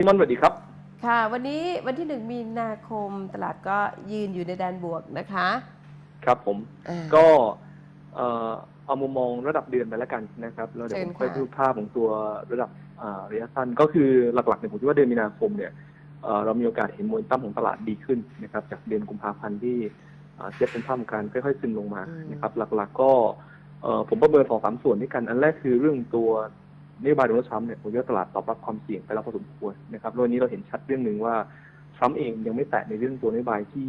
พี่มอนสวัสดีครับ ค่ะ วันนี้วันที่หนึ่งมีนาคมตลาดก็ยืนอยู่ในแดนบวกนะคะครับผม อ่า ก็เอ่อเอามุมมองระดับเดือนไปแล้วกันนะครับแล้วเดี๋ยวเชิผญมค่อยค่ะดูภาพของตัวระดับอ่าระยะสั้นก็คือหลักๆเนี่ยผมคิดว่าเดือนมีนาคมเนี่ยเอ่อเรามีโอกาสเห็นโมเมนตัมของตลาดดีขึ้นนะครับจากเดือนกุมภาพันธ์ที่อ่าเทียบเป็นภาพของการค่อยๆซึมลงมานะครับหลักๆก็เอ่อผมประเมินสองสามส่วนด้วยกันอันแรกคือเรื่องตัว นโยบายโดนัลด์ทรัมป์เนี่ยผมว่าตลาดตอบรับความเสี่ยงไปแล้วพอสมควรนะครับแล้ววันนี้เราเห็นชัดเรื่องหนึ่งว่าทรัมป์เองยังไม่แตะในเรื่องตัวนโยบายที่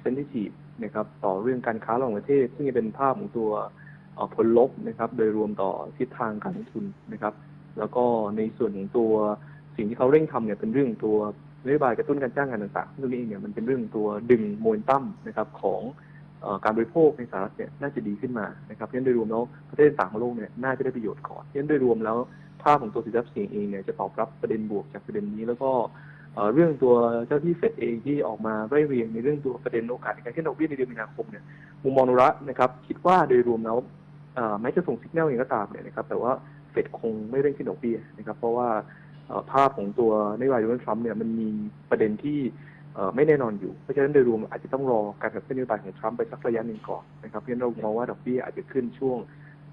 เซนซิทีฟนะครับต่อเรื่องการค้าระหว่างประเทศ ซึ่งจะเป็นภาพของตัวผลลบนะครับ โดยรวมต่อทิศทางการลงทุนนะครับ แล้วก็ในส่วนของตัวสิ่งที่เขาเร่งทำเนี่ยเป็นเรื่องตัวนโยบายกระตุ้นการจ้างงานต่างๆซึ่งนี้เองเนี่ยมันเป็นเรื่องตัวดึงโมเมนตัมนะครับของ การบริโภคในสหรัฐเนี่ยน่าจะดีขึ้นมานะครับเพราะฉะนั้นโดยรวมแล้วประเทศต่างของโลกเนี่ยน่าจะได้ประโยชน์ก่อนเพราะฉะนั้นโดยรวมแล้วภาพของตัวสินทรัพย์เสี่ยงเองเนี่ยจะตอบรับประเด็นบวกจากประเด็นนี้ แล้วก็เรื่องตัวเจ้าที่เฟดเองที่ออกมาไร่เรียงในเรื่องตัวประเด็นโอกาสในการขึ้นดอกเบี้ยในเดือนมีนาคมเนี่ยมุมมองนุระนะครับคิดว่าโดยรวมแล้วเอ่อแม้จะส่งสัญญาณอย่างก็ตามเนี่ยนะครับแต่ว่าเฟดคงไม่เร่งขึ้นดอกเบี้ยนะครับเพราะว่าภาพของตัวนโยบายโดนัลด์ทรัมป์เนี่ยมันมีประเด็นที่ ไม่แน่นอนอยู่ เพราะฉะนั้นโดยรวมอาจจะต้องรอการขับเคลื่อนนโยบายของทรัมป์ไปสักระยะหนึ่งก่อนนะครับเพราะฉะนั้นเรามองว่าดอกเบี้ยอาจจะขึ้นช่วง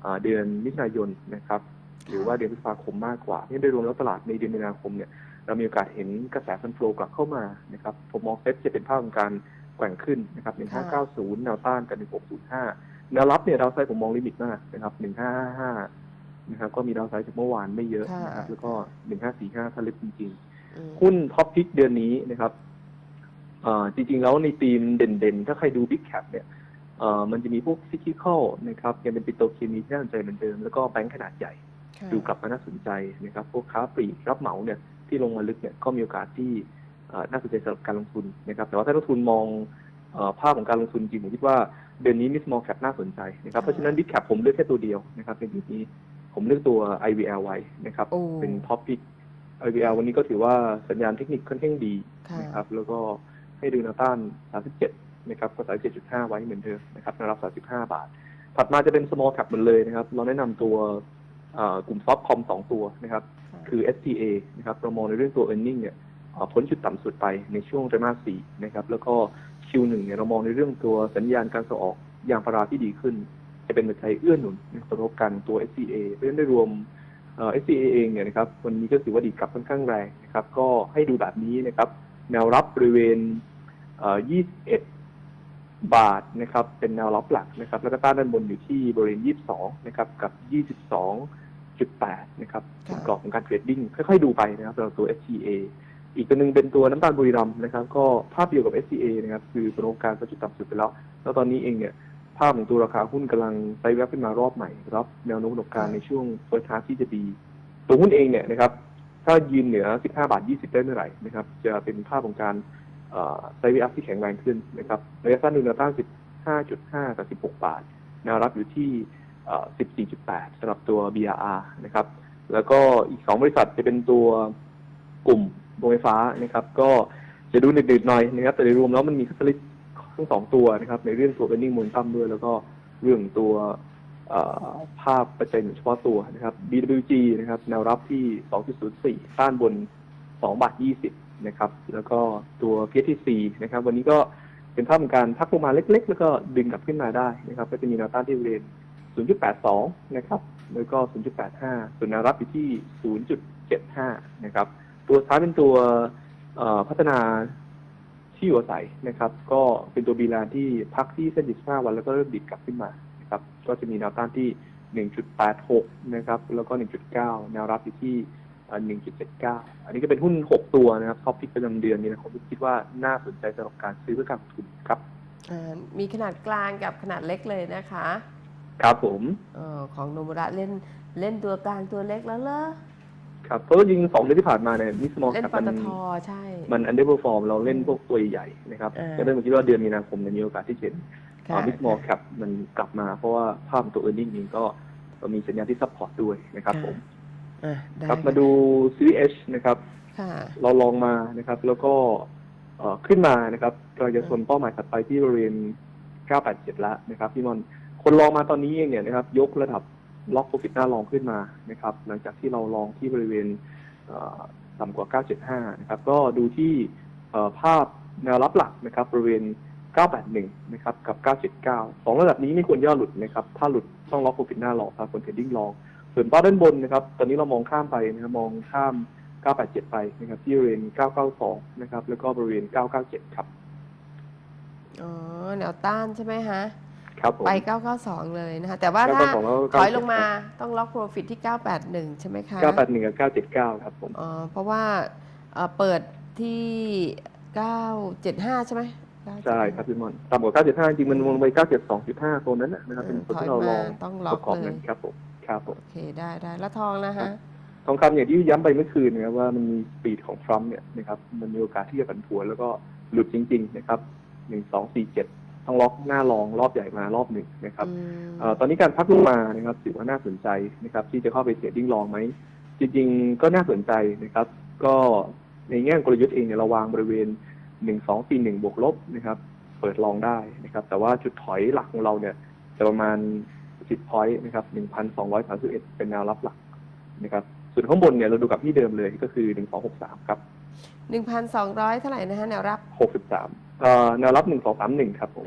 เอ่อเดือนมิถุนายนนะครับหรือว่าเดือนพฤษภาคมมากกว่าเพราะฉะนั้นโดยรวมแล้วตลาดในเดือนมีนาคมเนี่ยเรามีโอกาสเห็นกระแสฟันโฟลกลับเข้ามานะครับผมมองเซ็ตจะเป็นภาพของการแกว่งขึ้นนะครับ1590 แนวต้านกับ1605 แนวรับเนี่ยดาวไซด์ผมมองลิมิตมากนะครับ 1555 นะครับ ก็มีดาวไซด์จากเมื่อวานไม่เยอะนะครับ แล้วก็ 1545 ถ้าลึกจริงอืมๆหุ้นท็อปพิกเดือนนี้นะครับเอ่อ จริงๆ แล้วในทีมเด่นๆ ถ้าใครดู Big Cap เนี่ยเอ่อมันจะมีพวกซิคิคอลนะครับยังเป็นปิโตรเคมีที่น่าสนใจเหมือนเดิม แล้วก็แบงก์ขนาดใหญ่ค่ะดูกลับมาน่าสนใจนะครับ พวกค้าปลีกรับเหมาเนี่ยที่ลงมาลึกเนี่ยก็มีโอกาสที่เอ่อน่าสนใจสำหรับการลงทุนนะครับ แต่ว่าถ้านักลงทุนมองเออภาพของการลงทุนจริงผมคิดว่าเดือนนี้มิสมอลแคปน่าสนใจนะครับ เพราะฉะนั้นบิ๊กแคปผมเลือกแค่ตัวเดียวนะครับในปีนี้ผมเลือกตัว IVL ไว้นะครับโอ้เป็นท็อปพิก IVL วันนี้ก็ถือว่าสัญญาณเทคนิคค่อนข้างดีค่ะนะครับ แล้วก็ ให้ดูแนวต้าน 37 นะครับก็ 37.5 ไว้เหมือนเดิมนะครับแนวรับ 35 บาท ถัดมาจะเป็น small cap หมดเลยนะครับ เราแนะนำตัวเอ่อกลุ่มซอฟต์คอมสองตัวนะครับ คือ STA นะครับเรามองในเรื่องตัว e a r n i n g เนี่ยเอ่อพ้นจุดต่ำสุดไปในช่วงไตรมาส 4 นะครับ แล้วก็ Q1 เนี่ยเรามองในเรื่องตัวสัญญาณการส่งออกยางพาราที่ดีขึ้น จะเป็นปัจจัยเอื้อหนุนในผลประกอบการตัว SCA เพราะฉะนั้นได้รวมเอ่อ SCA เองเนี่ยนะครับวันนี้ก็ถือว่าดีกลับค่อนข้างแรงนะครับ ก็ให้ดูแบบนี้นะครับ แนวรับบริเวณเอ่อ 21 บาทนะครับ เป็นแนวรับหลักนะครับ แล้วก็ต้านด้านบนอยู่ที่บริเวณ 22 นะครับ กับ 22.8 นะครับค่ะกรอบของการเทรดดิ้งค่อยๆดูไปนะครับสำหรับตัว SCA อีกตัวหนึ่งเป็นตัวน้ำตาลบุรีรัมย์นะครับ ก็ภาพเดียวกับ SCA นะครับ คือผลประกอบการประจุดต่ำสุดไปแล้ว แล้วตอนนี้เองเนี่ยภาพของตัวราคาหุ้นกำลังไซด์แวบขึ้นมารอบใหม่รับแนวโน้มผลประกอบการในช่วงเฟิร์สฮาที่จะดีตัวหุ้นเองเนี่ยนะครับ ถ้ายืนเหนือ 15 บาท 20 ได้เมื่อไหร่นะครับ จะเป็นภาพของการ ไซด์เวฟที่แข็งแรงขึ้นนะครับระยะสั้นดูแนวต้าน 15.5 กับ 16 บาท แนวรับอยู่ที่ 14.8สำหรับตัว BRR นะครับ แล้วก็อีก 2 บริษัทจะเป็นตัวกลุ่มโรงไฟฟ้านะครับ ก็จะดูหนืดๆหน่อยนะครับ แต่โดยรวมแล้วมันมีคัตลิสทั้งสองตัวนะครับ ในเรื่องตัว earning momentum ด้วย แล้วก็เรื่องตัวภาพปัจจัยหนุนเฉพาะตัวนะครับ BWG นะครับ แนวรับที่ 2.04 ต้านบน 2 บาท 20 นะครับ แล้วก็ตัว PTC นะครับ วันนี้ก็เป็นภาพของการพักลงมาเล็ก ๆ แล้วก็ดึงกลับขึ้นมาได้นะครับ ก็จะมีแนวต้านที่บริเวณ 0.82 นะครับ แล้วก็ 0.85 ส่วนแนวรับอยู่ที่ 0.75 นะครับ ตัวท้ายเป็นตัวพัฒนาที่อยู่อาศัยนะครับ ก็เป็นตัวบีแลนที่พักที่เส้น15วันแล้วก็เริ่มดิดกลับขึ้นมานะครับ ก็จะมีแนวต้านที่ 1.86 นะครับ แล้วก็ 1.9 แนวรับอยู่ที่ เอ่อ1.79อันนี้ก็เป็นหุ้น6ตัวนะครับท็อปพิกประจำเดือนนี้นะครับผมคิดว่าน่าสนใจสำหรับการซื้อเพื่อการลงทุนครับอ่ามีขนาดกลางกับขนาดเล็กเลยนะคะ ครับผมเออของโนมุระเล่นเล่นตัวกลางตัวเล็กแล้วเหรอครับเพราะว่าจริงๆสองเดือนที่ผ่านมาเนี่ยมิสมอลเล่นแคปปมันตทใช่ มันอันเดอร์เพอร์ฟอร์มเราเล่นพวกตัวใหญ่ๆนะครับอ่าก็เลยผมคิดว่าเดือนมีนาคมเนี่ยมีโอกาสที่จะเห็นค่ะมิสมอลแคปมันกลับมาเพราะว่าภาพของตัวเออร์เน็งเองก็มีสัญญาณที่ซัพพอร์ตด้วยนะครับผม อะได้ครับมาดูซีรีส์นะครับ ค่ะ เราลองมานะครับ แล้วก็เอ่อขึ้นมานะครับเราจะชนเป้าหมายถัดไปที่บริเวณ 987 แล้วนะครับพี่มอนคนลองมาตอนนี้เองเนี่ยนะครับ ยกระดับล็อกโปรฟิตหน้าลองขึ้นมานะครับ หลังจากที่เราลองที่บริเวณเอ่อต่ำกว่า 975 นะครับ ก็ดูที่เอ่อภาพแนวรับหลักนะครับ บริเวณ 981 นะครับ กับ 979 สองระดับนี้ไม่ควรย่อหลุดนะครับ ถ้าหลุดต้องล็อกโปรฟิตหน้ารอครับคนเทรดดิ้งรอ ส่วนเป้าด้านบนนะครับ ตอนนี้เรามองข้ามไปนะครับมองข้าม 987 ไปนะครับ ที่บริเวณ 992 นะครับ แล้วก็บริเวณ 997 ครับ อ๋อแนวต้านใช่ไหมฮะ ครับผม ไป 992 เลยนะคะ แต่ว่าถ้า992แล้วก็ถอยลงมาต้องล็อกโปรฟิตที่ 981 ใช่ไหมคะ 981 กับ 979 ครับผม อ๋อ เพราะว่าเอ่อเปิดที่ 975 ใช่ไหมใช่ครับพี่มอนต่ำกว่า 975 จริงๆมันลงไป 972.5 โซนนั้นนะนะครับ เป็นโซนที่เราลองต้องล็ปอกระกอบเลนั้ยนครับผม ครับผมโอเคได้ได้แล้วทองนะฮะทองคำอย่างที่ย้ำไปเมื่อคืนนะครับว่ามันมีสปีดของทรัมป์เนี่ยนะครับมันมีโอกาสที่จะผันผวนแล้วก็หลุดจริง ๆ นะครับ1247ต้องล็อกหน้ารองรอบใหญ่มารอบหนึ่งนะครับอืมเอ่อตอนนี้การพักลงมานะครับถือว่าน่าสนใจนะครับ ที่จะเข้าไปเทรดดิ้งลองไหมจริง ๆ ก็น่าสนใจนะครับ ก็ในแง่กลยุทธ์เองเนี่ยเราวางบริเวณ1241บวกลบนะครับ เปิดลองได้นะครับ แต่ว่าจุดถอยหลักของเราเนี่ยจะประมาณ 10พอยต์นะครับ 1,231 เป็นแนวรับหลักนะครับ ส่วนข้างบนเนี่ยเราดูกับที่เดิมเลยก็คือ 1263 ครับ 1,200 เท่าไหร่นะฮะแนวรับ 63เอ่อแนวรับ 1231 ครับผม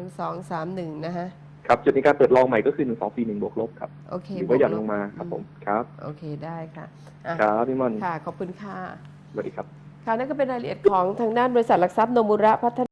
1231 นะฮะ ครับ จุดในการเปิดลองใหม่ก็คือ 1241 บวกลบครับ โอเคหรือว่าหย่อนบลวกงมาครับผม ครับ โอเคได้ค่ะอะ ครับพี่มอนค่ะ ขอบคุณค่ะ สวัสดีครับ ค่ะนั่นก็เป็นรายละเอียดของทางด้านบริษัทหลักทรัพย์โนมุระพัฒนา